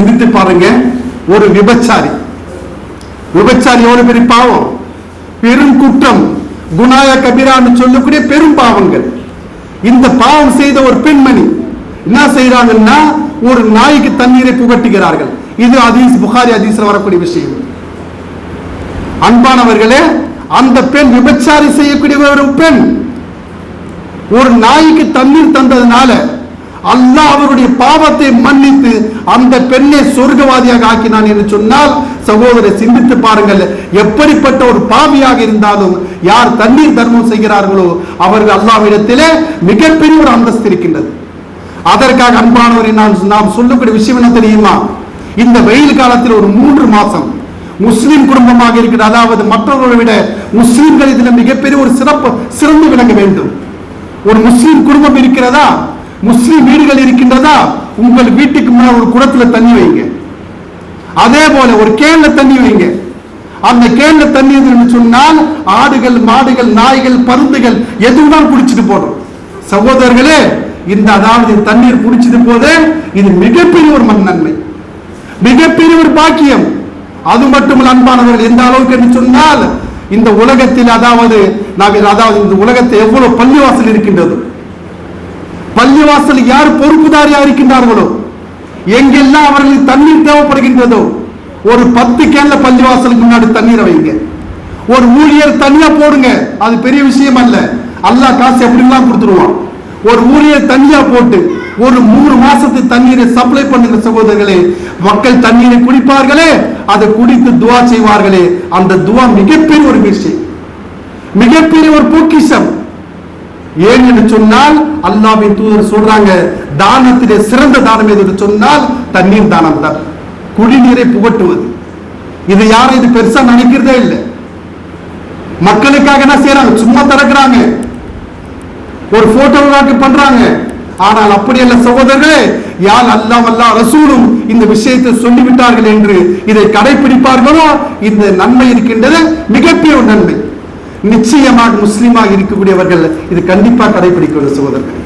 சிந்தித்து பாருங்க. ஒரு விபச்சாரி. விபச்சாரி எவ்வளவு பெரிய பாவம். பெரும் குற்றம் குணாய கபிரான்னு சொல்லக்கூடிய பெரும் பாவங்கள். இந்த பாவம் செய்த ஒரு பெண்மணி என்ன செய்யறாங்கன்னா ஒரு நாய்க்கு தண்ணீரை புகட்டுகிறார்கள். இது அதீஸ் புகாரி அதீஸ்ல வரக்கூடிய விஷயம். அன்பானவர்களே அந்த பெண் விபச்சாரி செய்யக்கூடிய ஒரு பெண். ஒரு நாய்க்கு தண்ணீர் தந்ததுனால அல்லாஹ் அவருடைய பாவத்தை மன்னித்து அந்த பெண்ணை சொர்க்கவாதியாக ஆக்கினான் என்று சொன்னால் சகோதரர் சிந்தித்து பாருங்கள் எப்படிப்பட்ட ஒரு பாவியாக இருந்தாலும் யார் தண்ணீர் தர்மம் செய்கிறார்களோ அவர்கள் அல்லாவிடத்திலே மிகப்பெரிய ஒரு அந்தஸ்து இருக்கின்றது. அதற்காக அன்பானவரை நான் நாம் சொல்லக்கூடிய விஷயம் என்ன தெரியுமா? இந்த வெயில் காலத்தில் ஒரு மூன்று மாசம் முஸ்லிம் குடும்பமாக இருக்கிறது அதாவது மற்றவர்களை விட முஸ்லிம்கள் இதில் மிகப்பெரிய ஒரு சிறப்பு சிறந்து விளங்க வேண்டும். ஒரு முஸ்லிம் குடும்பம் இருக்கிறதா? முஸ்லிம் வீடுகள் இருக்கின்றதா? உங்கள் வீட்டுக்கு முன்னால் ஒரு குடத்துல தண்ணி வைங்க. அதே போல ஒரு கேன்ல தண்ணி வைங்க. அந்த கேன்ல தண்ணி சொன்னால் ஆடுகள் மாடுகள் நாய்கள் பருந்துகள் எதுவும் குடிச்சிட்டு போடும் சகோதரர்களே இந்த அதாவது தண்ணீர் குடிச்சது போது இது மிகப்பெரிய ஒரு மண் நன்மை மிகப்பெரிய ஒரு பாக்கியம். அது மட்டும் அன்பானவர்கள் எந்த அளவுக்கு என்று சொன்னால் இந்த உலகத்தில் அதாவது நாம் அதாவது இந்த உலகத்தை எவ்வளவு பள்ளிவாசல் இருக்கின்றது. பள்ளிவாசல் யார் பொறுப்புதாரியா இருக்கின்றார்களோ? எங்கெல்லாம் அவர்களுக்கு தண்ணீர் தேவைப்படுகின்றதோ ஒரு பத்து கேன்ல பள்ளிவாசலுக்கு முன்னாடி தண்ணீரை வைங்க. ஒரு ஊழியர் தனியா போடுங்க அது பெரிய விஷயம் அல்ல. அல்லா காசு எப்படிலாம் கொடுத்துருவான்? ஒரு ஊழியர் தனியா போட்டு ஒரு மூணு மாசத்து தண்ணீரை சப்ளை பண்ணுகிற சகோதரர்களே மக்கள் தண்ணீரை குடிப்பார்களே அதை குடித்து துவா செய்வார்களே. அந்த துவா மிகப்பெரிய ஒரு விஷயம் மிகப்பெரிய ஒரு பொக்கிஷம். ஏன் என்று சொன்னால் அல்லாவின் தூதர் சொல்றாங்க தானத்திலே சிறந்த தானம் எது என்று சொன்னால் தண்ணீர் தானம் தான். குடிநீரை புகட்டுவது. இது யாரும் இது பெருசா நினைக்கிறதே இல்லை. மக்களுக்காக என்ன செய்யறாங்க சும்மா திறக்கிறாங்க. ஒரு போட்டோவாக்கு பண்றாங்க. ஆனால் அப்படி அல்ல சகோதரர்களே யார் அல்லாஹ் அல்லாஹ் ரசூலும் இந்த விஷயத்தை சொல்லிவிட்டார்கள் என்று இதை கடைபிடிப்பார்களோ இந்த நன்மை இருக்கின்றது மிகப்பெரிய நன்மை. நிச்சயமாக முஸ்லீமாக இருக்கக்கூடியவர்கள் இது கண்டிப்பாக கடைபிடிக்கணும் வேண்டும் சகோதரர்கள்.